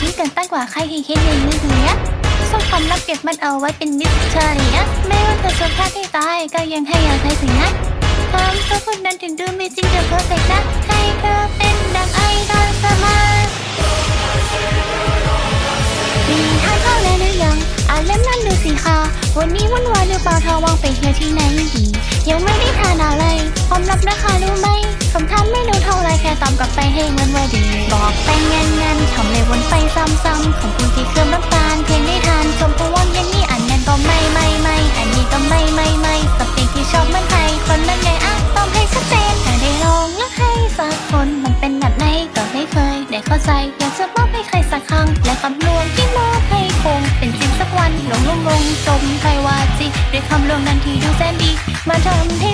ที่เกินตั้งกว่าใครที่คิดในมือถือซ่อนความลับเก็บมันเอาไว้เป็นมิสเตอรีไม่ว่าเธอจะพลาดที่ตายก็ยังให้อภัยสินะทำตัวคนนั้นถึงดูไม่จริงจะเพอร์เฟกนะให้เธอเป็นดังไอดอลเสมอมีทานข้าวแล้วหรือยังอ่านเล่มนั้นดูสิคะวันนี้วุ่นวายหรือเปล่าเธอวางไปเที่ยวที่ไหนดียังไม่ได้ทานอะไรความลับนะคะรู้ไหมสมทาไม่รู้เท่าไรแค่ตามกลับไปให้มันไว่าดี เข้าใจอยากจะมอบให้ใครสักครั้ง และคำลวงที่มอบให้คง เป็นจริงสักวันหลงลงลงจมไปว่าจิด้วยคำลวงนั้นที่ดูแสนดี มาทำให้